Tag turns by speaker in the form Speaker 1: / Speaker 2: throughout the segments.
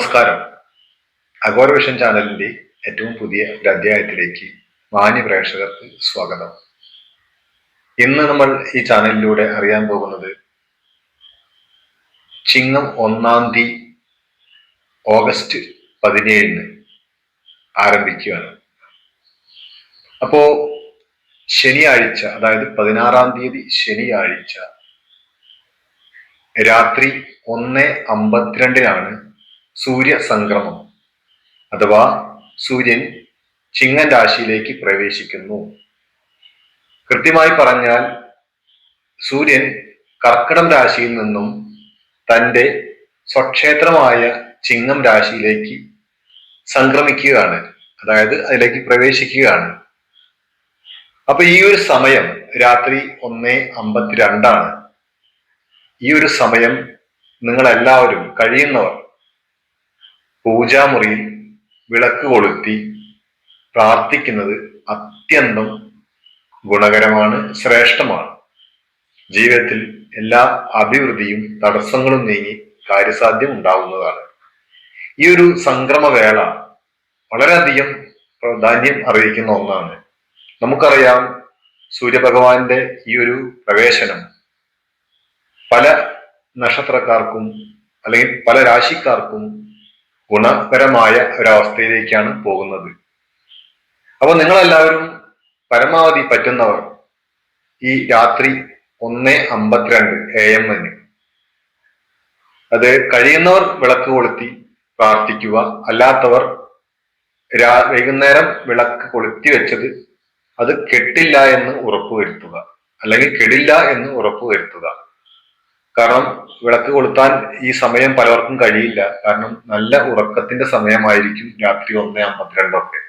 Speaker 1: നമസ്കാരം. Agora vision ചാനലിന്റെ ഏറ്റവും പുതിയ ഒരു അധ്യായത്തിലേക്ക് മാന്യ പ്രേക്ഷകർക്ക് സ്വാഗതം. ഇന്ന് നമ്മൾ ഈ ചാനലിലൂടെ അറിയാൻ പോകുന്നത് ചിങ്ങം ഒന്നാം തീയതി ഓഗസ്റ്റ് പതിനേഴിന് ആരംഭിക്കുകയാണ്. അപ്പോ ശനിയാഴ്ച അതായത് പതിനാറാം തീയതി ശനിയാഴ്ച രാത്രി ഒന്ന് അമ്പത്തിരണ്ടിനാണ് സൂര്യ സംക്രമം അഥവാ സൂര്യൻ ചിങ്ങൻ രാശിയിലേക്ക് പ്രവേശിക്കുന്നു. കൃത്യമായി പറഞ്ഞാൽ സൂര്യൻ കർക്കിടം രാശിയിൽ നിന്നും തന്റെ സ്വക്ഷേത്രമായ ചിങ്ങം രാശിയിലേക്ക് സംക്രമിക്കുകയാണ്. അതായത് അതിലേക്ക് പ്രവേശിക്കുകയാണ്. അപ്പൊ ഈ ഒരു സമയം രാത്രി ഒന്ന് അമ്പത്തിരണ്ടാണ്. ഈ ഒരു സമയം നിങ്ങളെല്ലാവരും കഴിയുന്നവർ പൂജാമുറിയിൽ വിളക്ക് കൊളുത്തി പ്രാർത്ഥിക്കുന്നത് അത്യന്തം ഗുണകരമാണ് ശ്രേഷ്ഠമാണ്. ജീവിതത്തിൽ എല്ലാ അഭിവൃദ്ധിയും തടസ്സങ്ങളും നീങ്ങി കാര്യസാധ്യം ഉണ്ടാവുന്നതാണ്. ഈ ഒരു സംക്രമവേള വളരെയധികം പ്രാധാന്യം അറിയിക്കുന്ന ഒന്നാണ്. നമുക്കറിയാം സൂര്യഭഗവാന്റെ ഈ ഒരു പ്രവേശനം പല നക്ഷത്രക്കാർക്കും അല്ലെങ്കിൽ പല രാശിക്കാർക്കും ഗുണപരമായ ഒരവസ്ഥയിലേക്കാണ് പോകുന്നത്. അപ്പോൾ നിങ്ങളെല്ലാവരും പരമാവധി പറ്റുന്നവർ ഈ രാത്രി ഒന്ന് അമ്പത്തിരണ്ട് എ എമ്മിന് അത് കഴിയുന്നവർ വിളക്ക് കൊളുത്തി പ്രാർത്ഥിക്കുക. അല്ലാത്തവർ രാ വൈകുന്നേരം വിളക്ക് കൊളുത്തി വെച്ചത് അത് കെട്ടില്ല എന്ന് ഉറപ്പുവരുത്തുക. അല്ലെങ്കിൽ കെടില്ല എന്ന് ഉറപ്പുവരുത്തുക. കാരണം വിളക്ക് കൊളുത്താൻ ഈ സമയം പലർക്കും കഴിയില്ല. കാരണം നല്ല ഉറക്കത്തിന്റെ സമയമായിരിക്കും രാത്രി ഒന്ന് അമ്പത്തിരണ്ടൊക്കെ.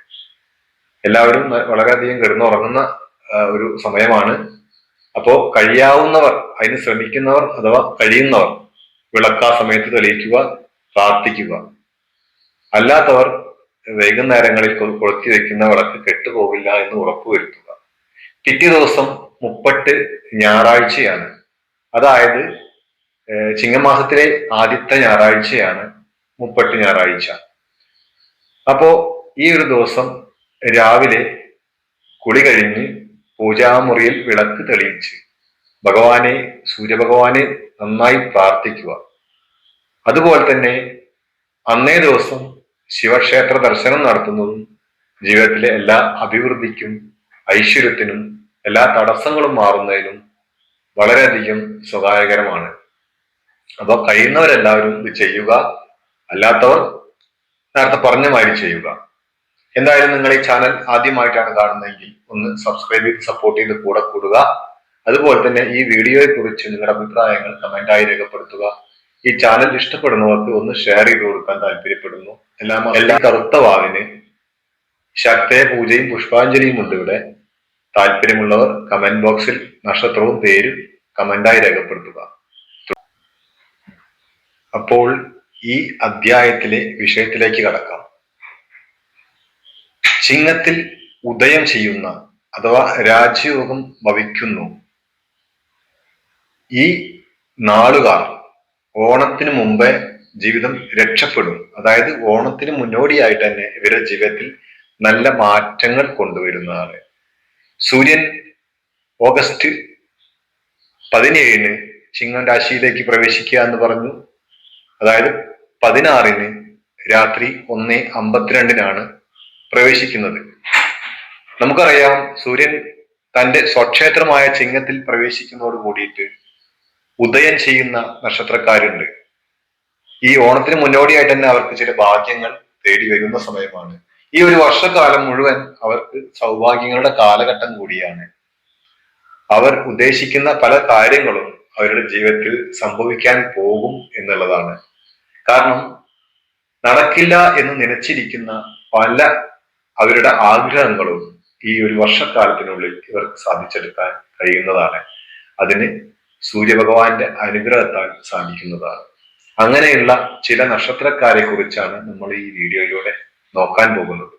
Speaker 1: എല്ലാവരും വളരെയധികം കിടന്നുറങ്ങുന്ന ഒരു സമയമാണ്. അപ്പോ കഴിയാവുന്നവർ അതിന് ശ്രമിക്കുന്നവർ അഥവാ കഴിയുന്നവർ വിളക്ക് ആ സമയത്ത് തെളിയിക്കുക പ്രാർത്ഥിക്കുക. അല്ലാത്തവർ വൈകുന്നേരങ്ങളിൽ കൊളുത്തി വെക്കുന്ന വിളക്ക് കെട്ടുപോകില്ല എന്ന് ഉറപ്പുവരുത്തുക. പിറ്റേ ദിവസം മുപ്പട്ട് ഞായറാഴ്ചയാണ്. അതായത് ചിങ്ങമാസത്തിലെ ആദ്യത്തെ ഞായറാഴ്ചയാണ് മുപ്പട്ട് ഞായറാഴ്ച. അപ്പോ ഈ ഒരു ദിവസം രാവിലെ കുളി കഴിഞ്ഞ് പൂജാമുറിയിൽ വിളക്ക് തെളിയിച്ച് ഭഗവാനെ സൂര്യഭഗവാനെ നന്നായി പ്രാർത്ഥിക്കുക. അതുപോലെ തന്നെ അന്നേ ദിവസം ശിവക്ഷേത്ര ദർശനം നടത്തുന്നതും ജീവിതത്തിലെ എല്ലാ അഭിവൃദ്ധിക്കും ഐശ്വര്യത്തിനും എല്ലാ തടസ്സങ്ങളും മാറുന്നതിനും വളരെയധികം സ്വകാര്യകരമാണ് അപ്പൊ കഴിയുന്നവരെല്ലാവരും ഇത് ചെയ്യുക. അല്ലാത്തവർ നേരത്തെ പറഞ്ഞ മാതിരി ചെയ്യുക. എന്തായാലും നിങ്ങൾ ഈ ചാനൽ ആദ്യമായിട്ടാണ് കാണുന്നതെങ്കിൽ ഒന്ന് സബ്സ്ക്രൈബ് ചെയ്ത് സപ്പോർട്ട് ചെയ്ത് കൂടെ കൂടുക. അതുപോലെ തന്നെ ഈ വീഡിയോയെ കുറിച്ച് നിങ്ങളുടെ അഭിപ്രായങ്ങൾ കമന്റായി രേഖപ്പെടുത്തുക. ഈ ചാനൽ ഇഷ്ടപ്പെടുന്നവർക്ക് ഒന്ന് ഷെയർ ചെയ്ത് കൊടുക്കാൻ താല്പര്യപ്പെടുന്നു. എല്ലാം എല്ലാ കറുത്ത വാവിന് ശക്തയ പൂജയും പുഷ്പാഞ്ജലിയും ഉണ്ട് ഇവിടെ. താല്പര്യമുള്ളവർ കമന്റ് ബോക്സിൽ നക്ഷത്രവും പേരും കമന്റായി രേഖപ്പെടുത്തുക. അപ്പോൾ ഈ അധ്യായത്തിലെ വിഷയത്തിലേക്ക് കടക്കാം. ചിങ്ങത്തിൽ ഉദയം ചെയ്യുന്ന അഥവാ രാജയോഗം ഭവിക്കുന്നു. ഈ നാളുകാർ ഓണത്തിന് മുമ്പേ ജീവിതം രക്ഷപ്പെടും. അതായത് ഓണത്തിന് മുന്നോടിയായിട്ട് തന്നെ ഇവരുടെ ജീവിതത്തിൽ നല്ല മാറ്റങ്ങൾ കൊണ്ടുവരുന്നതാണ്. സൂര്യൻ ഓഗസ്റ്റ് പതിനേഴിന് ചിങ്ങം രാശിയിലേക്ക് പ്രവേശിക്കുക എന്ന് പറഞ്ഞു. അതായത് പതിനാറിന് രാത്രി ഒന്ന് അമ്പത്തിരണ്ടിനാണ് പ്രവേശിക്കുന്നത്. നമുക്കറിയാം സൂര്യൻ തന്റെ സ്വക്ഷേത്രമായ ചിങ്ങത്തിൽ പ്രവേശിക്കുന്നതോട് കൂടിയിട്ട് ഉദയം ചെയ്യുന്ന നക്ഷത്രക്കാരുണ്ട്. ഈ ഓണത്തിന് മുന്നോടിയായിട്ട് തന്നെ അവർക്ക് ചില ഭാഗ്യങ്ങൾ തേടി വരുന്ന സമയമാണ്. ഈ ഒരു വർഷക്കാലം മുഴുവൻ അവർക്ക് സൗഭാഗ്യങ്ങളുടെ കാലഘട്ടം കൂടിയാണ്. അവർ ഉദ്ദേശിക്കുന്ന പല കാര്യങ്ങളും അവരുടെ ജീവിതത്തിൽ സംഭവിക്കാൻ പോകും എന്നുള്ളതാണ്. കാരണം നടക്കില്ല എന്ന് നനച്ചിരിക്കുന്ന പല അവരുടെ ആഗ്രഹങ്ങളും ഈ ഒരു വർഷക്കാലത്തിനുള്ളിൽ ഇവർക്ക് സാധിച്ചെടുക്കാൻ കഴിയുന്നതാണ്. അതിന് സൂര്യഭഗവാന്റെ അനുഗ്രഹത്താൽ സാധിക്കുന്നതാണ്. അങ്ങനെയുള്ള ചില നക്ഷത്രക്കാരെ കുറിച്ചാണ് നമ്മൾ ഈ വീഡിയോയിലൂടെ നോക്കാൻ പോകുന്നത്.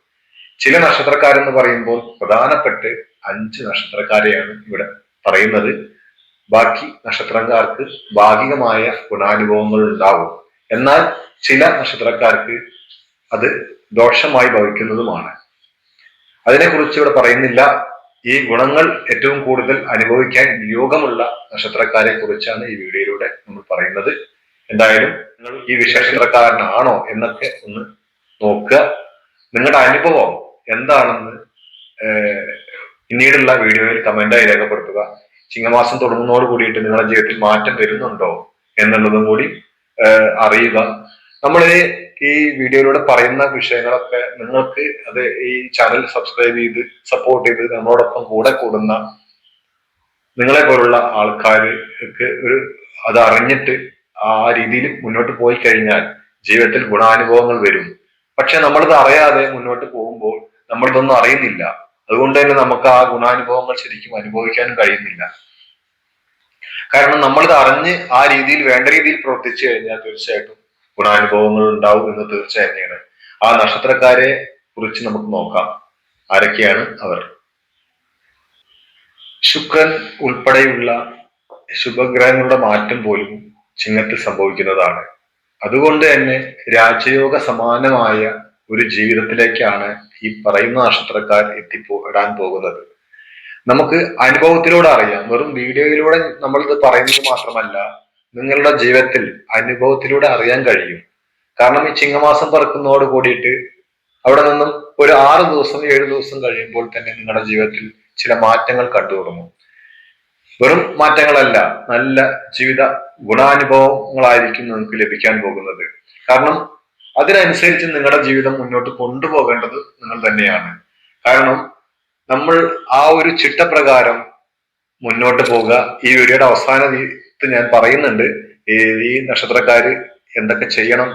Speaker 1: ചില നക്ഷത്രക്കാരെന്ന് പറയുമ്പോൾ പ്രധാനപ്പെട്ട് അഞ്ച് നക്ഷത്രക്കാരെയാണ് ഇവിടെ പറയുന്നത്. ബാക്കി നക്ഷത്രക്കാർക്ക് ഭാഗികമായ ഗുണാനുഭവങ്ങൾ ഉണ്ടാവും എന്നാൽ ചില നക്ഷത്രക്കാർക്ക് അത് ദോഷമായി ഭവിക്കുന്നതുമാണ്. അതിനെക്കുറിച്ച് ഇവിടെ പറയുന്നില്ല. ഈ ഗുണങ്ങൾ ഏറ്റവും കൂടുതൽ അനുഭവിക്കാൻ യോഗമുള്ള നക്ഷത്രക്കാരെ കുറിച്ചാണ് ഈ വീഡിയോയിലൂടെ നമ്മൾ പറയുന്നത്. എന്തായാലും നിങ്ങൾ ഈ വിശേഷത്രക്കാരനാണോ എന്നൊക്കെ ഒന്ന് നോക്കുക. നിങ്ങളുടെ അനുഭവം എന്താണെന്ന് പിന്നീടുള്ള വീഡിയോയിൽ കമന്റായി രേഖപ്പെടുത്തുക. ചിങ്ങമാസം തുടങ്ങുന്നതോട് കൂടിയിട്ട് നിങ്ങളുടെ ജീവിതത്തിൽ മാറ്റം വരുന്നുണ്ടോ എന്നുള്ളതും കൂടി അറിയുക. നമ്മൾ ഈ വീഡിയോയിലൂടെ പറയുന്ന വിഷയങ്ങളൊക്കെ നിങ്ങൾക്ക് അത് ഈ ചാനൽ സബ്സ്ക്രൈബ് ചെയ്ത് സപ്പോർട്ട് ചെയ്ത് നമ്മളോടൊപ്പം കൂടെ കൂടുന്ന നിങ്ങളെ പോലുള്ള ആൾക്കാർക്ക് ഒരു അത് അറിഞ്ഞിട്ട് ആ രീതിയിൽ മുന്നോട്ട് പോയി കഴിഞ്ഞാൽ ജീവിതത്തിൽ ഗുണാനുഭവങ്ങൾ വരും. പക്ഷെ നമ്മളിത് അറിയാതെ മുന്നോട്ട് പോകുമ്പോൾ നമ്മളിതൊന്നും അറിയുന്നില്ല. അതുകൊണ്ട് തന്നെ നമുക്ക് ആ ഗുണാനുഭവങ്ങൾ ശരിക്കും അനുഭവിക്കാനും കഴിയുന്നില്ല. കാരണം നമ്മളിത് അറിഞ്ഞ് ആ രീതിയിൽ വേണ്ട രീതിയിൽ പ്രവർത്തിച്ചു കഴിഞ്ഞാൽ തീർച്ചയായിട്ടും ഗുണാനുഭവങ്ങൾ ഉണ്ടാവും എന്ന് തീർച്ചയായിട്ടും ആ നക്ഷത്രക്കാരെ കുറിച്ച് നമുക്ക് നോക്കാം. ആരൊക്കെയാണ് അവർ? ശുക്രൻ ഉൾപ്പെടെയുള്ള ശുഭഗ്രഹങ്ങളുടെ മാറ്റം പോലും ചിങ്ങത്തിൽ സംഭവിക്കുന്നതാണ്. അതുകൊണ്ട് തന്നെ രാജയോഗ സമാനമായ ഒരു ജീവിതത്തിലേക്കാണ് ഈ പറയുന്ന നക്ഷത്രക്കാർ എത്തിപ്പോ ഇടാൻ പോകുന്നത്. നമുക്ക് അനുഭവത്തിലൂടെ അറിയാം. വെറും വീഡിയോയിലൂടെ നമ്മൾ ഇത് പറയുന്നത് മാത്രമല്ല നിങ്ങളുടെ ജീവിതത്തിൽ അനുഭവത്തിലൂടെ അറിയാൻ കഴിയും. കാരണം ഈ ചിങ്ങമാസം പറക്കുന്നതോട് കൂടിയിട്ട് അവിടെ നിന്നും ഒരു ആറ് ദിവസം ഏഴ് ദിവസം കഴിയുമ്പോൾ തന്നെ നിങ്ങളുടെ ജീവിതത്തിൽ ചില മാറ്റങ്ങൾ കണ്ടു തുടങ്ങും വെറും മാറ്റങ്ങളല്ല നല്ല ജീവിത ഗുണാനുഭവങ്ങളായിരിക്കും നിങ്ങൾക്ക് ലഭിക്കാൻ പോകുന്നത്. കാരണം അതിനനുസരിച്ച് നിങ്ങളുടെ ജീവിതം മുന്നോട്ട് കൊണ്ടുപോകേണ്ടത് നിങ്ങൾ തന്നെയാണ്. കാരണം നമ്മൾ ആ ഒരു ചിട്ടപ്രകാരം മുന്നോട്ട് പോവുക. ഈ വീഡിയോയുടെ അവസാന തീയതി ഞാൻ പറയുന്നുണ്ട്. ഈ നക്ഷത്രക്കാര് എന്തൊക്കെ ചെയ്യണം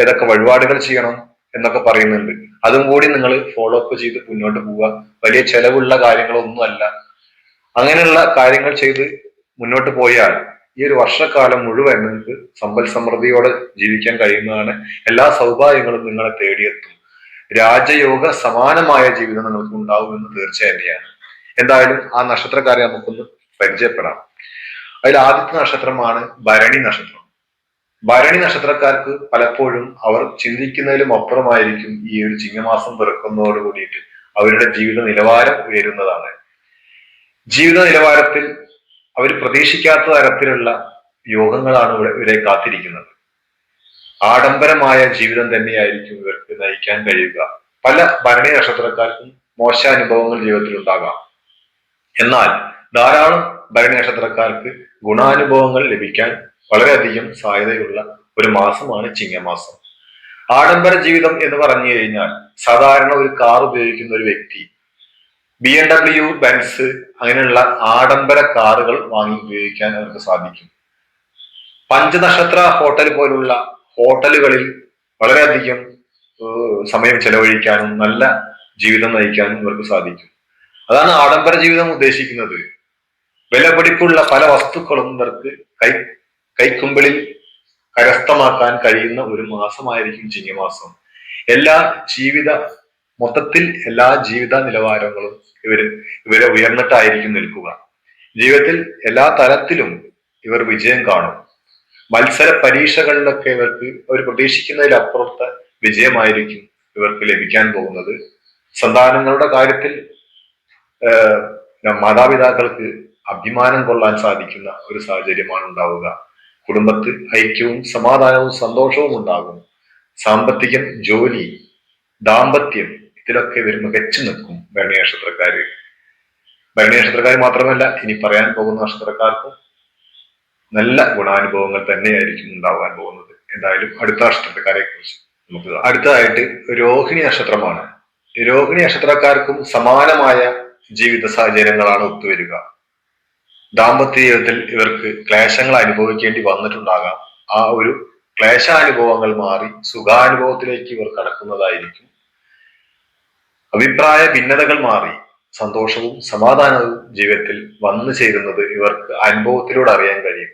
Speaker 1: ഏതൊക്കെ വഴിപാടുകൾ ചെയ്യണം എന്നൊക്കെ പറയുന്നുണ്ട്. അതും കൂടി നിങ്ങൾ ഫോളോ അപ്പ് ചെയ്ത് മുന്നോട്ട് പോവുക. വലിയ ചെലവുള്ള കാര്യങ്ങളൊന്നുമല്ല. അങ്ങനെയുള്ള കാര്യങ്ങൾ ചെയ്ത് മുന്നോട്ട് പോയാൽ ഈ ഒരു വർഷക്കാലം മുഴുവൻ നിങ്ങൾക്ക് സമ്പൽ സമൃദ്ധിയോടെ ജീവിക്കാൻ കഴിയുന്നതാണ്. എല്ലാ സൗഭാഗ്യങ്ങളും നിങ്ങളെ തേടിയെത്തും. രാജയോഗ സമാനമായ ജീവിതം നിങ്ങൾക്ക് ഉണ്ടാവുമെന്ന് തീർച്ച തന്നെയാണ് എന്തായാലും ആ നക്ഷത്രക്കാരെ നമുക്കൊന്ന് പരിചയപ്പെടാം. അതിൽ ആദ്യത്തെ നക്ഷത്രമാണ് ഭരണി നക്ഷത്രം. ഭരണി നക്ഷത്രക്കാർക്ക് പലപ്പോഴും അവർ ചിന്തിക്കുന്നതിലും അപ്പുറമായിരിക്കും ഈ ഒരു ചിങ്ങമാസം പിറക്കുന്നതോട് കൂടിയിട്ട് അവരുടെ ജീവിത നിലവാരം ഉയരുന്നതാണ്. ജീവിത നിലവാരത്തിൽ അവർ പ്രതീക്ഷിക്കാത്ത തരത്തിലുള്ള യോഗങ്ങളാണ് ഇവിടെ ഇവരെ കാത്തിരിക്കുന്നത്. ആഡംബരമായ ജീവിതം തന്നെയായിരിക്കും ഇവർക്ക് നയിക്കാൻ കഴിയുക. പല ഭരണി നക്ഷത്രക്കാർക്കും മോശ അനുഭവങ്ങൾ ജീവിതത്തിൽ ഉണ്ടാകാം. എന്നാൽ ധാരാളം ഭരണി നക്ഷത്രക്കാർക്ക് ഗുണാനുഭവങ്ങൾ ലഭിക്കാൻ വളരെയധികം സാധ്യതയുള്ള ഒരു മാസമാണ് ചിങ്ങമാസം. ആഡംബര ജീവിതം എന്ന് പറഞ്ഞു കഴിഞ്ഞാൽ സാധാരണ ഒരു കാർ ഉപയോഗിക്കുന്ന ഒരു വ്യക്തി ബി എം ഡബ്ല്യു ബെൻസ് അങ്ങനെയുള്ള ആഡംബര കാറുകൾ വാങ്ങി ഉപയോഗിക്കാൻ അവർക്ക് സാധിക്കും. പഞ്ചനക്ഷത്ര ഹോട്ടൽ പോലുള്ള ഹോട്ടലുകളിൽ വളരെയധികം സമയം ചെലവഴിക്കാനും നല്ല ജീവിതം നയിക്കാനും ഇവർക്ക് സാധിക്കും. അതാണ് ആഡംബര ജീവിതം ഉദ്ദേശിക്കുന്നത്. വിലപിടിപ്പുള്ള പല വസ്തുക്കളും ഇവർക്ക് കൈ കൈക്കുമ്പിളിൽ കരസ്ഥമാക്കാൻ കഴിയുന്ന ഒരു മാസമായിരിക്കും ചിങ്ങമാസം. എല്ലാ ജീവിത മൊത്തത്തിൽ എല്ലാ ജീവിത നിലവാരങ്ങളും ഇവർ ഇവരെ ഉയർന്നിട്ടായിരിക്കും നിൽക്കുക. ജീവിതത്തിൽ എല്ലാ തലത്തിലും ഇവർ വിജയം കാണും. മത്സര പരീക്ഷകളിലൊക്കെ ഇവർക്ക് അവർ പ്രതീക്ഷിക്കുന്നതിലപ്പുറത്തെ വിജയമായിരിക്കും ഇവർക്ക് ലഭിക്കാൻ പോകുന്നത്. സന്താനങ്ങളുടെ കാര്യത്തിൽ മാതാപിതാക്കൾക്ക് അഭിമാനം കൊള്ളാൻ സാധിക്കുന്ന ഒരു സാഹചര്യമാണ് ഉണ്ടാവുക. കുടുംബത്തിൽ ഐക്യവും സമാധാനവും സന്തോഷവും ഉണ്ടാകും. സാമ്പത്തികം ജോലി ദാമ്പത്യം ഇതിലൊക്കെ ഇവർ മികച്ചു നിൽക്കും ഭരണി നക്ഷത്രക്കാര്. ഭരണി നക്ഷത്രക്കാർ മാത്രമല്ല ഇനി പറയാൻ പോകുന്ന നക്ഷത്രക്കാർക്കും നല്ല ഗുണാനുഭവങ്ങൾ തന്നെയായിരിക്കും ഉണ്ടാവാൻ പോകുന്നത്. എന്തായാലും അടുത്ത നക്ഷത്രക്കാരെ കുറിച്ച് നമുക്ക് അടുത്തതായിട്ട് രോഹിണി നക്ഷത്രമാണ്. രോഹിണി നക്ഷത്രക്കാർക്കും സമാനമായ ജീവിത സാഹചര്യങ്ങളാണ് ഒത്തുവരിക. ദാമ്പത്യ ജീവിതത്തിൽ ഇവർക്ക് ക്ലേശങ്ങൾ അനുഭവിക്കേണ്ടി വന്നിട്ടുണ്ടാകാം. ആ ഒരു ക്ലേശാനുഭവങ്ങൾ മാറി സുഖാനുഭവത്തിലേക്ക് ഇവർ കടക്കുന്നതായിരിക്കും. അഭിപ്രായ ഭിന്നതകൾ മാറി സന്തോഷവും സമാധാനവും ജീവിതത്തിൽ വന്നു ചേരുന്നത് ഇവർക്ക് അനുഭവത്തിലൂടെ അറിയാൻ കഴിയും.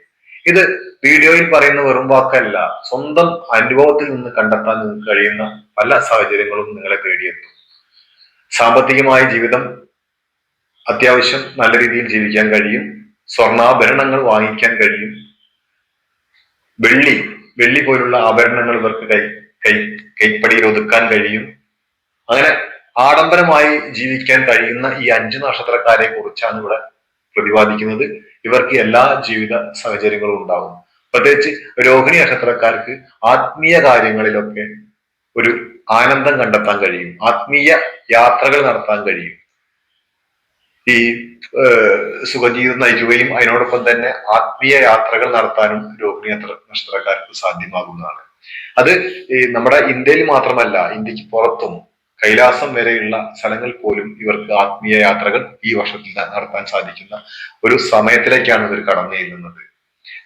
Speaker 1: ഇത് വീഡിയോയിൽ പറയുന്ന വെറും വാക്കല്ല. സ്വന്തം അനുഭവത്തിൽ നിന്ന് കണ്ടെത്താൻ നിങ്ങൾക്ക് കഴിയുന്ന പല സാഹചര്യങ്ങളും നിങ്ങളെ തേടിയെത്തും. സാമ്പത്തികമായ ജീവിതം അത്യാവശ്യം നല്ല രീതിയിൽ ജീവിക്കാൻ കഴിയും. സ്വർണാഭരണങ്ങൾ വാങ്ങിക്കാൻ കഴിയും. വെള്ളി വെള്ളി പോലുള്ള ആഭരണങ്ങൾ ഇവർക്ക് കൈ കൈ കൈപ്പടിയിൽ ഒതുക്കാൻ കഴിയും. അങ്ങനെ ആഡംബരമായി ജീവിക്കാൻ കഴിയുന്ന ഈ അഞ്ചു നക്ഷത്രക്കാരെ കുറിച്ചാണ് ഇവിടെ പ്രതിപാദിക്കുന്നത്. ഇവർക്ക് എല്ലാ ജീവിത സാഹചര്യങ്ങളും ഉണ്ടാവും പ്രത്യേകിച്ച് രോഹിണി നക്ഷത്രക്കാർക്ക് ആത്മീയ കാര്യങ്ങളിലൊക്കെ ഒരു ആനന്ദം കണ്ടെത്താൻ കഴിയും. ആത്മീയ യാത്രകൾ നടത്താൻ കഴിയും. ഈ സുഖജീവിതം നയിക്കുകയും അതിനോടൊപ്പം തന്നെ ആത്മീയ യാത്രകൾ നടത്താനും രോഹിണി നക്ഷത്രക്കാർക്ക് സാധ്യമാകുന്നതാണ്. അത് നമ്മുടെ ഇന്ത്യയിൽ മാത്രമല്ല ഇന്ത്യയ്ക്ക് പുറത്തും കൈലാസം വരെയുള്ള സ്ഥലങ്ങൾ പോലും ഇവർക്ക് ആത്മീയ യാത്രകൾ ഈ വർഷത്തിൽ നടത്താൻ സാധിക്കുന്ന ഒരു സമയത്തിലേക്കാണ് ഇവർ കടന്നു ചെല്ലുന്നത്.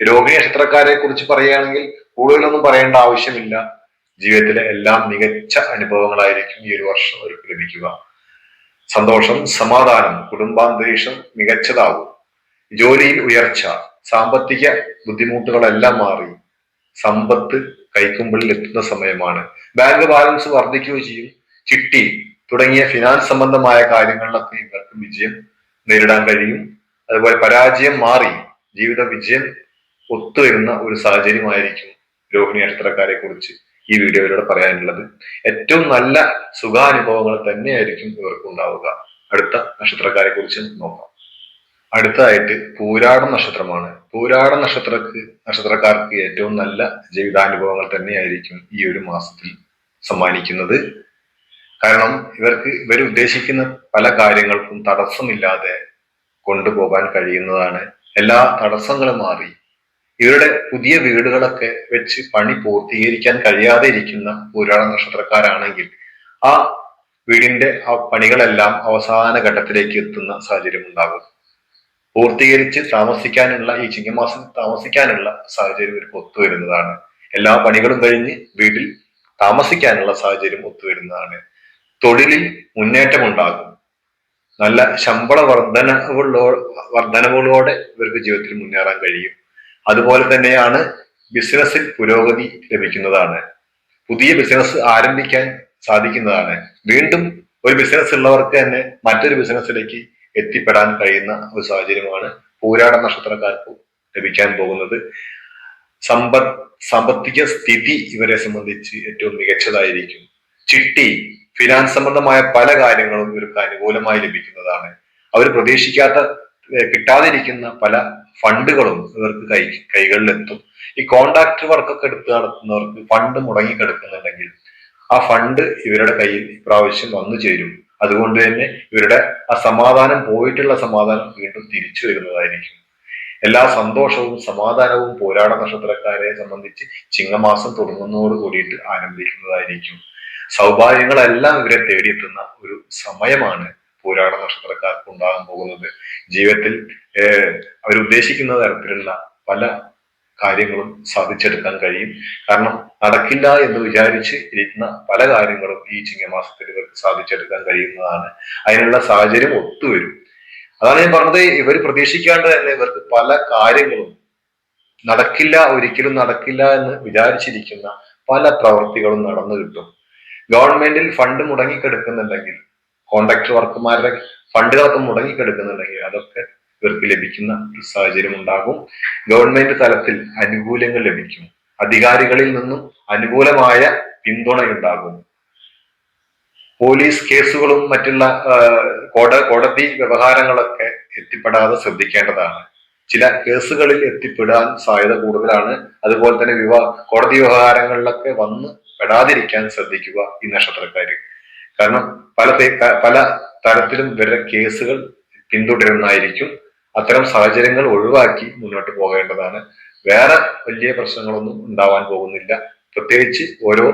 Speaker 1: രോഹിണി നക്ഷത്രക്കാരെ കുറിച്ച് പറയുകയാണെങ്കിൽ കൂടുതലൊന്നും പറയേണ്ട ആവശ്യമില്ല. ജീവിതത്തിലെ എല്ലാം മികച്ച അനുഭവങ്ങളായിരിക്കും ഈ ഒരു വർഷം അവർക്ക് ലഭിക്കുക. സന്തോഷം സമാധാനം കുടുംബാന്തരീക്ഷം മികച്ചതാവും. ജോലിയിൽ ഉയർച്ച സാമ്പത്തിക ബുദ്ധിമുട്ടുകളെല്ലാം മാറി. സമ്പത്ത് കൈക്കുമ്പിളിൽ എത്തുന്ന സമയമാണ്. ബാങ്ക് ബാലൻസ് വർദ്ധിക്കുകയും ചെയ്യും. ചിട്ടി തുടങ്ങിയ ഫിനാൻസ് സംബന്ധമായ കാര്യങ്ങളിലൊക്കെ ഇവർക്ക് വിജയം നേരിടാൻ കഴിയും. അതുപോലെ പരാജയം മാറി ജീവിത വിജയം ഒത്തുവരുന്ന ഒരു സാഹചര്യമായിരിക്കും രോഹിണി നക്ഷത്രക്കാരെ കുറിച്ച് ഈ വീഡിയോയിലൂടെ പറയാനുള്ളത്. ഏറ്റവും നല്ല സുഖാനുഭവങ്ങൾ തന്നെയായിരിക്കും ഇവർക്ക് ഉണ്ടാവുക. അടുത്ത നക്ഷത്രക്കാരെ കുറിച്ച് നോക്കാം. അടുത്തതായിട്ട് പൂരാടം നക്ഷത്രമാണ്. പൂരാടം നക്ഷത്രക്ക് നക്ഷത്രക്കാർക്ക് ഏറ്റവും നല്ല ജീവിതാനുഭവങ്ങൾ തന്നെയായിരിക്കും ഈ ഒരു മാസത്തിൽ സമ്മാനിക്കുന്നത്. കാരണം ഇവർക്ക് ഇവർ ഉദ്ദേശിക്കുന്ന പല കാര്യങ്ങൾക്കും തടസ്സമില്ലാതെ കൊണ്ടുപോകാൻ കഴിയുന്നതാണ്. എല്ലാ തടസ്സങ്ങളും മാറി. ഇവരുടെ പുതിയ വീടുകളൊക്കെ വെച്ച് പണി പൂർത്തീകരിക്കാൻ കഴിയാതെ ഇരിക്കുന്ന പുരാണ നക്ഷത്രക്കാരാണെങ്കിൽ ആ വീടിന്റെ ആ പണികളെല്ലാം അവസാന ഘട്ടത്തിലേക്ക് എത്തുന്ന സാഹചര്യം ഉണ്ടാകും. പൂർത്തീകരിച്ച് താമസിക്കാനുള്ള ഈ ചിങ്ങമാസം താമസിക്കാനുള്ള സാഹചര്യം ഇവർക്ക് ഒത്തുവരുന്നതാണ്. എല്ലാ പണികളും കഴിഞ്ഞ് വീട്ടിൽ താമസിക്കാനുള്ള സാഹചര്യം ഒത്തുവരുന്നതാണ്. തൊഴിലിൽ മുന്നേറ്റമുണ്ടാകും. നല്ല ശമ്പള വർധനവുള്ള വർധനവുകളോടെ ഇവർക്ക് ജീവിതത്തിൽ മുന്നേറാൻ കഴിയും. അതുപോലെ തന്നെയാണ് ബിസിനസ്സിൽ പുരോഗതി ലഭിക്കുന്നതാണ്. പുതിയ ബിസിനസ് ആരംഭിക്കാൻ സാധിക്കുന്നതാണ്. വീണ്ടും ഒരു ബിസിനസ് ഉള്ളവർക്ക് തന്നെ മറ്റൊരു ബിസിനസ്സിലേക്ക് എത്തിപ്പെടാൻ കഴിയുന്ന ഒരു സാഹചര്യമാണ് പൂരാട നക്ഷത്രക്കാർക്ക് ലഭിക്കാൻ പോകുന്നത്. സമ്പദ് സാമ്പത്തിക സ്ഥിതി ഇവരെ സംബന്ധിച്ച് ഏറ്റവും മികച്ചതായിരിക്കും. ചിട്ടി ഫിനാൻസ് സംബന്ധമായ പല കാര്യങ്ങളും ഇവർക്ക് അനുകൂലമായി ലഭിക്കുന്നതാണ്. അവർ പ്രതീക്ഷിക്കാത്ത കിട്ടാതിരിക്കുന്ന പല ഫണ്ടുകളും ഇവർക്ക് കൈ കൈകളിലെത്തും. ഈ കോണ്ടാക്ട് വർക്കൊക്കെ എടുത്ത് നടത്തുന്നവർക്ക് ഫണ്ട് മുടങ്ങി കിടക്കുന്നുണ്ടെങ്കിൽ ആ ഫണ്ട് ഇവരുടെ കയ്യിൽ ഇപ്രാവശ്യം വന്നു ചേരും. അതുകൊണ്ട് തന്നെ ഇവരുടെ ആ സമാധാനം പോയിട്ടുള്ള സമാധാനം വീണ്ടും തിരിച്ചു വരുന്നതായിരിക്കും. എല്ലാ സന്തോഷവും സമാധാനവും പോരാട നക്ഷത്രക്കാരെ സംബന്ധിച്ച് ചിങ്ങമാസം തുടങ്ങുന്നതോട് കൂടിയിട്ട് ആരംഭിക്കുന്നതായിരിക്കും. സൗഭാഗ്യങ്ങളെല്ലാം ഇവരെ തേടിയെത്തുന്ന ഒരു സമയമാണ് പൂരാട നക്ഷത്രക്കാർക്ക് ഉണ്ടാകാൻ പോകുന്നത്. ജീവിതത്തിൽ അവരുദ്ദേശിക്കുന്ന തരത്തിലുള്ള പല കാര്യങ്ങളും സാധിച്ചെടുക്കാൻ കഴിയും. കാരണം നടക്കില്ല എന്ന് വിചാരിച്ച് ഇരിക്കുന്ന പല കാര്യങ്ങളും ഈ ചിങ്ങമാസത്തിൽ ഇവർക്ക് സാധിച്ചെടുക്കാൻ കഴിയുന്നതാണ്. അതിനുള്ള സാഹചര്യം ഒത്തുവരും. അതാണ് ഞാൻ പറഞ്ഞത് ഇവർ പ്രതീക്ഷിക്കാണ്ട് തന്നെ ഇവർക്ക് പല കാര്യങ്ങളും നടക്കില്ല ഒരിക്കലും നടക്കില്ല എന്ന് വിചാരിച്ചിരിക്കുന്ന പല പ്രവൃത്തികളും നടന്നു കിട്ടും. ഗവൺമെന്റിൽ ഫണ്ട് മുടങ്ങിക്കെടുക്കുന്നുണ്ടെങ്കിൽ കോൺട്രാക്ടർ വർക്കുമാരുടെ ഫണ്ടുകളൊക്കെ മുടങ്ങിക്കെടുക്കുന്നുണ്ടെങ്കിൽ അതൊക്കെ ഇവർക്ക് ലഭിക്കുന്ന ഒരു സാഹചര്യം ഉണ്ടാകും. ഗവൺമെന്റ് തലത്തിൽ അനുകൂല്യങ്ങൾ ലഭിക്കും. അധികാരികളിൽ നിന്നും അനുകൂലമായ പിന്തുണയുണ്ടാകും. പോലീസ് കേസുകളും മറ്റുള്ള കോട കോടതി വ്യവഹാരങ്ങളൊക്കെ എത്തിപ്പെടാതെ ശ്രദ്ധിക്കേണ്ടതാണ്. ചില കേസുകളിൽ എത്തിപ്പെടാൻ സാധ്യത കൂടുതലാണ്. അതുപോലെ തന്നെ വിവാഹ കോടതി വ്യവഹാരങ്ങളിലൊക്കെ വന്ന് പെടാതിരിക്കാൻ ശ്രദ്ധിക്കുക ഈ നക്ഷത്രക്കാര്. കാരണം പല പല തരത്തിലും വരെ കേസുകൾ പിന്തുടരുന്നതായിരിക്കും. അത്തരം സാഹചര്യങ്ങൾ ഒഴിവാക്കി മുന്നോട്ട് പോകേണ്ടതാണ്. വേറെ വലിയ പ്രശ്നങ്ങളൊന്നും ഉണ്ടാവാൻ പോകുന്നില്ല. പ്രത്യേകിച്ച് ഓരോ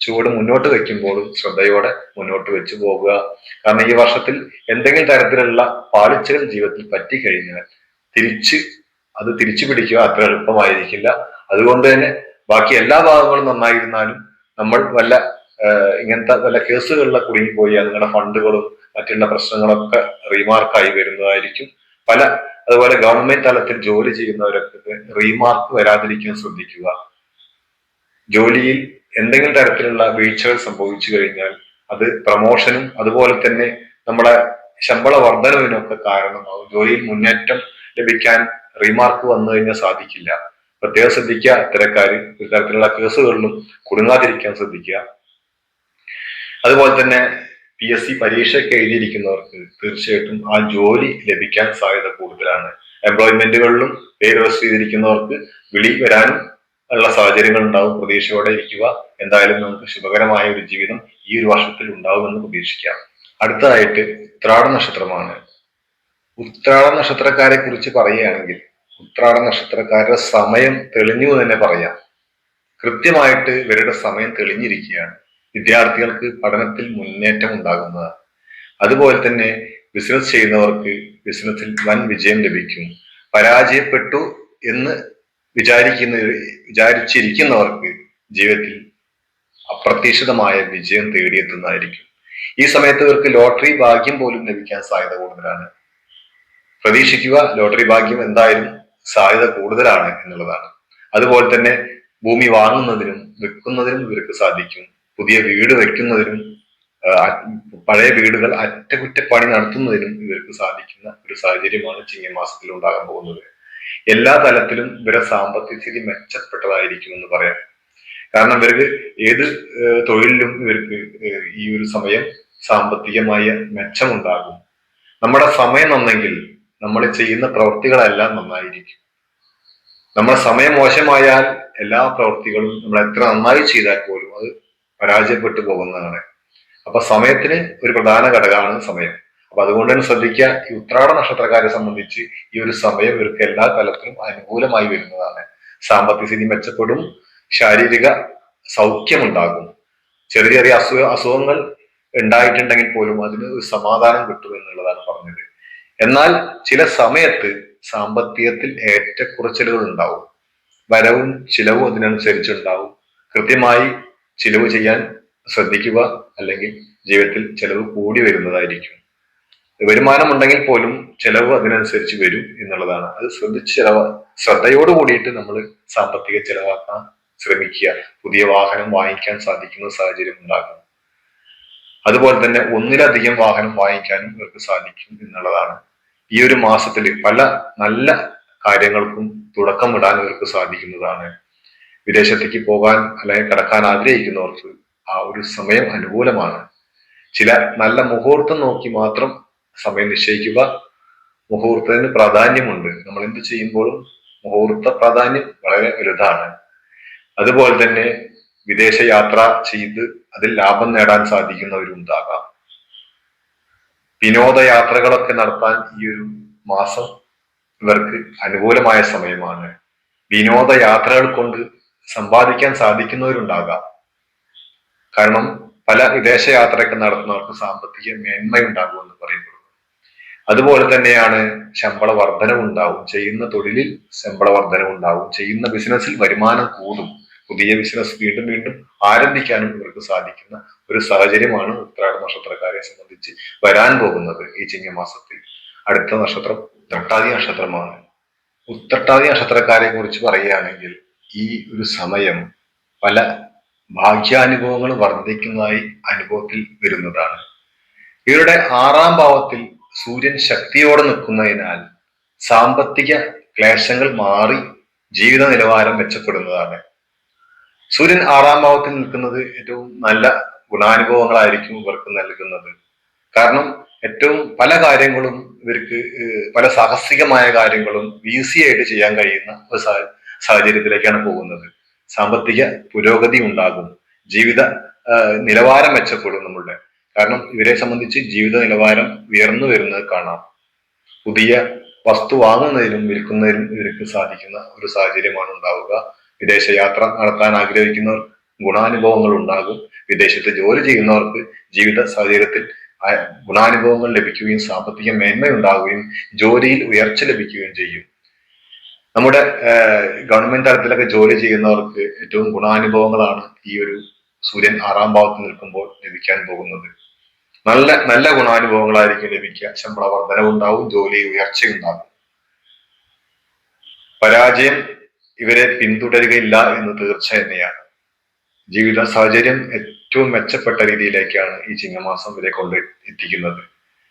Speaker 1: ചുവട് മുന്നോട്ട് വെക്കുമ്പോഴും ശ്രദ്ധയോടെ മുന്നോട്ട് വെച്ചു പോകുക കാരണം ഈ വർഷത്തിൽ എന്തെങ്കിലും തരത്തിലുള്ള പാളിച്ചകൾ ജീവിതത്തിൽ പറ്റിക്കഴിഞ്ഞാൽ തിരിച്ച് അത് തിരിച്ചു പിടിക്കുക അത്ര എളുപ്പമായിരിക്കില്ല. അതുകൊണ്ട് തന്നെ ബാക്കി എല്ലാ ഭാഗങ്ങളും നന്നായിരുന്നാലും നമ്മൾ വല്ല ഇങ്ങനത്തെ വല്ല കേസുകളിലൊക്കെ കുടുങ്ങിപ്പോയി നിങ്ങളുടെ ഫണ്ടുകളും മറ്റുള്ള പ്രശ്നങ്ങളൊക്കെ റീമാർക്കായി വരുന്നതായിരിക്കും. പല അതുപോലെ ഗവൺമെന്റ് തലത്തിൽ ജോലി ചെയ്യുന്നവരൊക്കെ റീമാർക്ക് വരാതിരിക്കാൻ ശ്രദ്ധിക്കുക. ജോലിയിൽ എന്തെങ്കിലും തരത്തിലുള്ള വീഴ്ചകൾ സംഭവിച്ചു കഴിഞ്ഞാൽ അത് പ്രമോഷനും അതുപോലെ തന്നെ നമ്മളെ ശമ്പള വർധനവിനൊക്കെ കാരണമാകും ജോലിയിൽ മുന്നേറ്റം ലഭിക്കാൻ റിമാർക്ക് വന്നു കഴിഞ്ഞാൽ സാധിക്കില്ല. പ്രത്യേകം ശ്രദ്ധിക്കുക ഇത്തരക്കാർ ഇത്തരത്തിലുള്ള കേസുകളിലും കുടുങ്ങാതിരിക്കാൻ ശ്രദ്ധിക്കുക. അതുപോലെ തന്നെ പി എസ് സി പരീക്ഷയ്ക്ക് എഴുതിയിരിക്കുന്നവർക്ക് തീർച്ചയായിട്ടും ആ ജോലി ലഭിക്കാൻ സാധ്യത കൂടുതലാണ്. എംപ്ലോയ്മെന്റുകളിലും പേര് രജിസ്റ്റർ ചെയ്തിരിക്കുന്നവർക്ക് വിളി വരാനും ഉള്ള സാഹചര്യങ്ങൾ ഉണ്ടാവും. പ്രതീക്ഷയോടെ ഇരിക്കുക. എന്തായാലും നമുക്ക് ശുഭകരമായ ഒരു ജീവിതം ഈ ഒരു വർഷത്തിൽ ഉണ്ടാവുമെന്ന് പ്രതീക്ഷിക്കാം. അടുത്തതായിട്ട് ത്രാട നക്ഷത്രമാണ് ഉത്രാട നക്ഷത്രക്കാരെ കുറിച്ച് പറയുകയാണെങ്കിൽ ഉത്രാട നക്ഷത്രക്കാരുടെ സമയം തെളിഞ്ഞു തന്നെ പറയാം. കൃത്യമായിട്ട് ഇവരുടെ സമയം തെളിഞ്ഞിരിക്കുകയാണ്. വിദ്യാർത്ഥികൾക്ക് പഠനത്തിൽ മുന്നേറ്റം ഉണ്ടാകുന്നതാണ്. അതുപോലെ തന്നെ ബിസിനസ് ചെയ്യുന്നവർക്ക് ബിസിനസ്സിൽ വൻ വിജയം ലഭിക്കും. പരാജയപ്പെട്ടു എന്ന് വിചാരിക്കുന്ന വിചാരിച്ചിരിക്കുന്നവർക്ക് ജീവിതത്തിൽ അപ്രതീക്ഷിതമായ വിജയം തേടിയെത്തുന്നതായിരിക്കും. ഈ സമയത്ത് ഇവർക്ക് ലോട്ടറി ഭാഗ്യം പോലും ലഭിക്കാൻ സാധ്യത കൂടുതലാണ്. പ്രതീക്ഷിക്കുക ലോട്ടറി ഭാഗ്യം എന്തായാലും സാധ്യത കൂടുതലാണ് എന്നുള്ളതാണ്. അതുപോലെ തന്നെ ഭൂമി വാങ്ങുന്നതിനും വിൽക്കുന്നതിനും ഇവർക്ക് സാധിക്കും. പുതിയ വീട് വയ്ക്കുന്നതിനും പഴയ വീടുകൾ അറ്റകുറ്റപ്പണി നടത്തുന്നതിനും ഇവർക്ക് സാധിക്കുന്ന ഒരു സാഹചര്യമാണ് ചിങ്ങമാസത്തിൽ ഉണ്ടാകാൻ പോകുന്നത്. എല്ലാ തലത്തിലും ഇവരുടെ സാമ്പത്തിക സ്ഥിതി മെച്ചപ്പെട്ടതായിരിക്കും എന്ന് പറയാം. കാരണം ഇവർക്ക് ഏത് തൊഴിലിലും ഇവർക്ക് ഈ ഒരു സമയം സാമ്പത്തികമായ മെച്ചമുണ്ടാകും. നമ്മുടെ സമയം നന്നെങ്കിൽ നമ്മൾ ചെയ്യുന്ന പ്രവൃത്തികളെല്ലാം നന്നായിരിക്കും. നമ്മുടെ സമയം മോശമായാൽ എല്ലാ പ്രവൃത്തികളും നമ്മൾ എത്ര നന്നായി ചെയ്താൽ പോലും അത് പരാജയപ്പെട്ടു പോകുന്നതാണ്. അപ്പൊ സമയത്തിന് ഒരു പ്രധാന ഘടകമാണ് സമയം. അപ്പൊ അതുകൊണ്ട് തന്നെ ശ്രദ്ധിക്കുക ഈ ഉത്രാട നക്ഷത്രക്കാരെ സംബന്ധിച്ച് ഈ ഒരു സമയം ഇവർക്ക് എല്ലാ തലത്തിലും അനുകൂലമായി വരുന്നതാണ്. സാമ്പത്തിക സ്ഥിതി മെച്ചപ്പെടും ശാരീരിക സൗഖ്യമുണ്ടാകും. ചെറിയ ചെറിയ അസുഖ അസുഖങ്ങൾ ഉണ്ടായിട്ടുണ്ടെങ്കിൽ പോലും അതിന് ഒരു സമാധാനം കിട്ടും എന്നുള്ളതാണ് പറഞ്ഞത്. എന്നാൽ ചില സമയത്ത് സാമ്പത്തികത്തിൽ ഏറ്റക്കുറച്ചിലുകൾ ഉണ്ടാവും. വരവും ചിലവും അതിനനുസരിച്ചുണ്ടാവും കൃത്യമായി ചിലവ് ചെയ്യാൻ ശ്രദ്ധിക്കുക അല്ലെങ്കിൽ ജീവിതത്തിൽ ചിലവ് കൂടി വരുന്നതായിരിക്കും. വരുമാനം ഉണ്ടെങ്കിൽ പോലും ചിലവ് അതിനനുസരിച്ച് വരും എന്നുള്ളതാണ്. അത് ശ്രദ്ധിച്ച് ചിലവ് ശ്രദ്ധയോട് കൂടിയിട്ട് നമ്മൾ സാമ്പത്തിക ചെലവാക്കാൻ ശ്രമിക്കുക. പുതിയ വാഹനം വാങ്ങിക്കാൻ സാധിക്കുന്ന സാഹചര്യം ഉണ്ടാകും. അതുപോലെ തന്നെ ഒന്നിലധികം വാഹനം വാങ്ങിക്കാനും ഇവർക്ക് സാധിക്കും എന്നുള്ളതാണ്. ഈ ഒരു മാസത്തിൽ പല നല്ല കാര്യങ്ങൾക്കും തുടക്കമിടാൻ ഇവർക്ക് സാധിക്കുന്നതാണ്. വിദേശത്തേക്ക് പോകാൻ അല്ലെങ്കിൽ കടക്കാൻ ആഗ്രഹിക്കുന്നവർക്ക് ആ ഒരു സമയം അനുകൂലമാണ്. ചില നല്ല മുഹൂർത്തം നോക്കി മാത്രം സമയം നിശ്ചയിക്കുക മുഹൂർത്തത്തിന് പ്രാധാന്യമുണ്ട്. നമ്മൾ എന്ത് ചെയ്യുമ്പോഴും മുഹൂർത്ത പ്രാധാന്യം വളരെ വലുതാണ്. അതുപോലെ തന്നെ വിദേശ യാത്ര ചെയ്ത് അതിൽ ലാഭം നേടാൻ സാധിക്കുന്നവരുണ്ടാകാം. വിനോദയാത്രകളൊക്കെ നടത്താൻ ഈ ഒരു മാസം ഇവർക്ക് അനുകൂലമായ സമയമാണ്. വിനോദയാത്രകൾ കൊണ്ട് സമ്പാദിക്കാൻ സാധിക്കുന്നവരുണ്ടാകാം. കാരണം പല വിദേശ യാത്രയൊക്കെ നടത്തുന്നവർക്ക് സാമ്പത്തിക മേന്മയുണ്ടാകുമെന്ന് പറയപ്പെടുന്നു അതുപോലെ തന്നെയാണ് ശമ്പള വർധനവുണ്ടാവും. ചെയ്യുന്ന തൊഴിലിൽ ശമ്പള വർധനവുണ്ടാവും. ചെയ്യുന്ന ബിസിനസ്സിൽ വരുമാനം കൂടും. പുതിയ ബിസിനസ് വീണ്ടും വീണ്ടും ആരംഭിക്കാനും ഇവർക്ക് സാധിക്കുന്ന ഒരു സാഹചര്യമാണ് ഉത്രാട നക്ഷത്രക്കാരെ സംബന്ധിച്ച് വരാൻ പോകുന്നത് ഈ ചിങ്ങമാസത്തിൽ അടുത്ത നക്ഷത്രം ഉത്രട്ടാതി നക്ഷത്രമാണ്. ഉത്രട്ടാതി നക്ഷത്രക്കാരെ കുറിച്ച് പറയുകയാണെങ്കിൽ ഈ ഒരു സമയം പല ഭാഗ്യാനുഭവങ്ങൾ വർദ്ധിക്കുന്നതായി അനുഭവത്തിൽ വരുന്നതാണ്. ഇവരുടെ ആറാം ഭാവത്തിൽ സൂര്യൻ ശക്തിയോടെ നിൽക്കുന്നതിനാൽ സാമ്പത്തിക ക്ലേശങ്ങൾ മാറി ജീവിത നിലവാരം മെച്ചപ്പെടുന്നതാണ്. സൂര്യൻ ആറാം ഭാവത്തിൽ നിൽക്കുന്നത് ഏറ്റവും നല്ല ഗുണാനുഭവങ്ങളായിരിക്കും ഇവർക്ക് നൽകുന്നത്. കാരണം ഏറ്റവും പല കാര്യങ്ങളും ഇവർക്ക് പല സാഹസികമായ കാര്യങ്ങളും ഈസി ആയിട്ട് ചെയ്യാൻ കഴിയുന്ന ഒരു സാഹചര്യത്തിലേക്കാണ് പോകുന്നത്. സാമ്പത്തിക പുരോഗതി ഉണ്ടാകും. ജീവിത നിലവാരം മെച്ചപ്പെടും നമ്മളുടെ. കാരണം ഇവരെ സംബന്ധിച്ച് ജീവിത നിലവാരം ഉയർന്നു വരുന്നത് കാണാം. പുതിയ വസ്തു വാങ്ങുന്നതിനും വിൽക്കുന്നതിനും ഇവർക്ക് സാധിക്കുന്ന ഒരു സാഹചര്യമാണ് ഉണ്ടാവുക. വിദേശ യാത്ര നടത്താൻ ആഗ്രഹിക്കുന്നവർ ഗുണാനുഭവങ്ങൾ ഉണ്ടാകും. വിദേശത്ത് ജോലി ചെയ്യുന്നവർക്ക് ജീവിത സാഹചര്യത്തിൽ ഗുണാനുഭവങ്ങൾ ലഭിക്കുകയും സാമ്പത്തിക മേന്മയുണ്ടാവുകയും ജോലിയിൽ ഉയർച്ച ലഭിക്കുകയും ചെയ്യും. നമ്മുടെ ഗവൺമെന്റ് തലത്തിലൊക്കെ ജോലി ചെയ്യുന്നവർക്ക് ഏറ്റവും ഗുണാനുഭവങ്ങളാണ് ഈ ഒരു സൂര്യൻ ആറാം ഭാവത്ത് നിൽക്കുമ്പോൾ ലഭിക്കാൻ പോകുന്നത്. നല്ല നല്ല ഗുണാനുഭവങ്ങളായിരിക്കും ലഭിക്കുക. ശമ്പള വർധനവുണ്ടാവും ജോലി ഉയർച്ചയുണ്ടാകും. പരാജയം ഇവരെ പിന്തുടരുകയില്ല എന്ന് തീർച്ച തന്നെയാണ്. ജീവിത സാഹചര്യം ഏറ്റവും മെച്ചപ്പെട്ട രീതിയിലേക്കാണ് ഈ ചിങ്ങമാസം ഇവരെ കൊണ്ട് എത്തിക്കുന്നത്.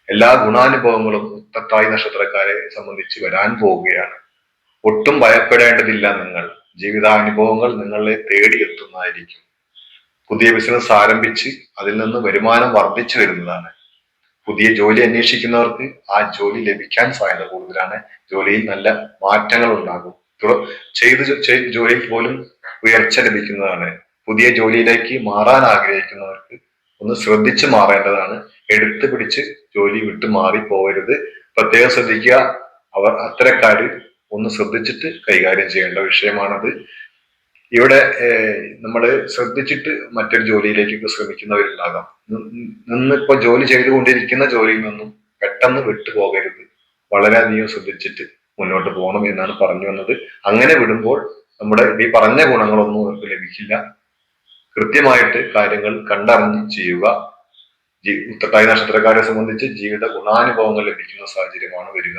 Speaker 1: എല്ലാ ഗുണാനുഭവങ്ങളും ഉത്തത്തായി നക്ഷത്രക്കാരെ സംബന്ധിച്ച് വരാൻ പോവുകയാണ്. ഒട്ടും ഭയപ്പെടേണ്ടതില്ല നിങ്ങൾ. ജീവിതാനുഭവങ്ങൾ നിങ്ങളെ തേടിയെത്തുന്നതായിരിക്കും. പുതിയ ബിസിനസ് ആരംഭിച്ച് അതിൽ നിന്ന് വരുമാനം വർദ്ധിച്ചു വരുന്നതാണ്. പുതിയ ജോലി അന്വേഷിക്കുന്നവർക്ക് ആ ജോലി ലഭിക്കാൻ സാധ്യത കൂടുതലാണ്. ജോലിയിൽ നല്ല മാറ്റങ്ങൾ ഉണ്ടാകും ചെയ്ത് ജോലിയിൽ പോലും ഉയർച്ച ലഭിക്കുന്നതാണ്. പുതിയ ജോലിയിലേക്ക് മാറാൻ ആഗ്രഹിക്കുന്നവർക്ക് ഒന്ന് ശ്രദ്ധിച്ച് മാറേണ്ടതാണ്. എടുത്തു പിടിച്ച് ജോലി വിട്ടു മാറി പോകരുത് പ്രത്യേകം ശ്രദ്ധിക്കുക. അവർ അത്തരക്കാര് ഒന്ന് ശ്രദ്ധിച്ചിട്ട് കൈകാര്യം ചെയ്യേണ്ട വിഷയമാണത്. ഇവിടെ നമ്മൾ ശ്രദ്ധിച്ചിട്ട് മറ്റൊരു ജോലിയിലേക്കൊക്കെ ശ്രമിക്കുന്നവരുണ്ടാകാം. നിന്നിപ്പോ ജോലി ചെയ്തുകൊണ്ടിരിക്കുന്ന ജോലിയിൽ നിന്നും പെട്ടെന്ന് വിട്ടുപോകരുത്. വളരെയധികം ശ്രദ്ധിച്ചിട്ട് മുന്നോട്ട് പോകണം എന്നാണ് പറഞ്ഞു വന്നത്. അങ്ങനെ വിടുമ്പോൾ നമ്മുടെ ഈ പറഞ്ഞ ഗുണങ്ങളൊന്നും അവർക്ക് ലഭിക്കില്ല. കൃത്യമായിട്ട് കാര്യങ്ങൾ കണ്ടറിഞ്ഞ് ചെയ്യുക. ഉത്തട്ടായി നക്ഷത്രക്കാരെ സംബന്ധിച്ച് ജീവിത ഗുണാനുഭവങ്ങൾ ലഭിക്കുന്ന സാഹചര്യമാണ് വരിക.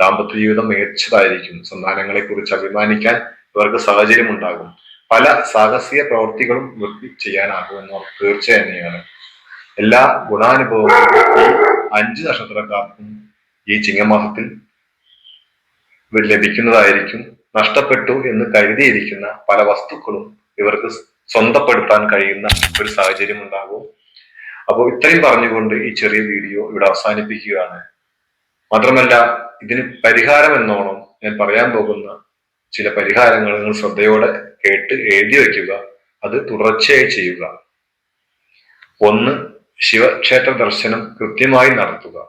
Speaker 1: ദാമ്പത്യ ജീവിതം മികച്ചതായിരിക്കും. സന്താനങ്ങളെ കുറിച്ച് അഭിമാനിക്കാൻ ഇവർക്ക് സാഹചര്യം ഉണ്ടാകും പല സാഹസിക പ്രവൃത്തികളും ഇവർക്ക് ചെയ്യാനാകുമെന്ന് തീർച്ച തന്നെയാണ്. എല്ലാ ഗുണാനുഭവങ്ങളും അഞ്ച് നക്ഷത്രക്കാർക്കും ഈ ചിങ്ങമാസത്തിൽ ലഭിക്കുന്നതായിരിക്കും നഷ്ടപ്പെട്ടു എന്ന് കരുതിയിരിക്കുന്ന പല വസ്തുക്കളും ഇവർക്ക് സ്വന്തപ്പെടുത്താൻ കഴിയുന്ന ഒരു സാഹചര്യം ഉണ്ടാകും. അപ്പോൾ ഇത്രയും പറഞ്ഞുകൊണ്ട് ഈ ചെറിയ വീഡിയോ ഇവിടെ അവസാനിപ്പിക്കുകയാണ്. മാത്രമല്ല ഇതിന് പരിഹാരം എന്നോണം ഞാൻ പറയാൻ പോകുന്ന ചില പരിഹാരങ്ങൾ നിങ്ങൾ ശ്രദ്ധയോടെ കേട്ട് എഴുതി വയ്ക്കുക. അത് തുടർച്ചയായി ചെയ്യുക. ഒന്ന് ശിവക്ഷേത്ര ദർശനം കൃത്യമായി നടത്തുക.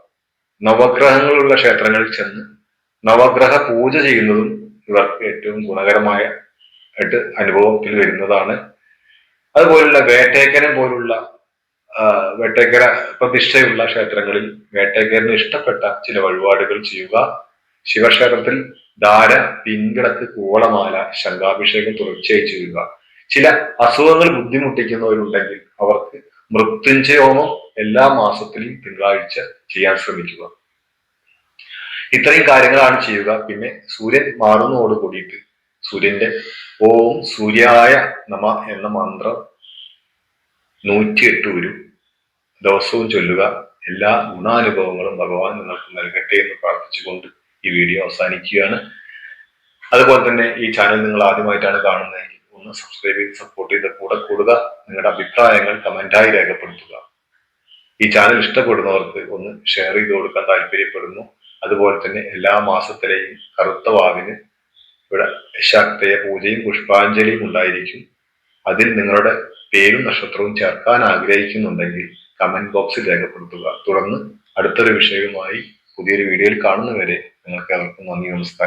Speaker 1: നവഗ്രഹങ്ങളുള്ള ക്ഷേത്രങ്ങളിൽ ചെന്ന് നവഗ്രഹ പൂജ ചെയ്യുന്നതും ഇവർക്ക് ഏറ്റവും ഗുണകരമായ ആയിട്ട് അനുഭവത്തിൽ വരുന്നതാണ്. അതുപോലുള്ള വേട്ടേക്കരം പോലുള്ള വേട്ടേക്കര പ്രതിഷ്ഠയുള്ള ക്ഷേത്രങ്ങളിൽ വേട്ടേക്കരന് ഇഷ്ടപ്പെട്ട ചില വഴിപാടുകൾ ചെയ്യുക. ശിവക്ഷേത്രത്തിൽ ധാര പിൻകിടക്ക് കൂളമാല ശംഖാഭിഷേകം തുടർച്ചയായി ചെയ്യുക. ചില അസുഖങ്ങൾ ബുദ്ധിമുട്ടിക്കുന്നവരുണ്ടെങ്കിൽ അവർക്ക് മൃത്യുഞ്ജയോമം എല്ലാ മാസത്തിലും തിങ്കളാഴ്ച ചെയ്യാൻ ശ്രമിക്കുക. ഇത്രയും കാര്യങ്ങളാണ് ചെയ്യുക. പിന്നെ സൂര്യൻ മാറുന്നതോട് കൂടിയിട്ട് സൂര്യന്റെ ഓം സൂര്യായ നമ എന്ന മന്ത്രം നൂറ്റിയെട്ട് ഒരു ദിവസവും ചൊല്ലുക. എല്ലാ ഗുണാനുഭവങ്ങളും ഭഗവാൻ നിങ്ങൾക്ക് നൽകട്ടെ എന്ന് പ്രാർത്ഥിച്ചുകൊണ്ട് ഈ വീഡിയോ അവസാനിക്കുകയാണ്. അതുപോലെ തന്നെ ഈ ചാനൽ നിങ്ങൾ ആദ്യമായിട്ടാണ് കാണുന്നതെങ്കിൽ ഒന്ന് സബ്സ്ക്രൈബ് ചെയ്ത് സപ്പോർട്ട് ചെയ്ത് കൂടെ കൂടുക. നിങ്ങളുടെ അഭിപ്രായങ്ങൾ കമന്റായി രേഖപ്പെടുത്തുക. ഈ ചാനൽ ഇഷ്ടപ്പെടുന്നവർക്ക് ഒന്ന് ഷെയർ ചെയ്ത് കൊടുക്കാൻ താല്പര്യപ്പെടുന്നു. അതുപോലെ തന്നെ എല്ലാ മാസത്തിലെയും കറുത്ത വാവിന് ഇവിടെ ശക്തയ പൂജയും പുഷ്പാഞ്ജലിയും ഉണ്ടായിരിക്കും. അതിൽ നിങ്ങളുടെ പേരും നക്ഷത്രവും ചേർക്കാൻ ആഗ്രഹിക്കുന്നുണ്ടെങ്കിൽ കമന്റ് ബോക്സിൽ രേഖപ്പെടുത്തുക. തുടർന്ന് അടുത്തൊരു വിഷയവുമായി പുതിയൊരു വീഡിയോയിൽ കാണുന്നവരെ നിങ്ങൾക്ക് എല്ലാവർക്കും നന്ദി നമസ്കാരം.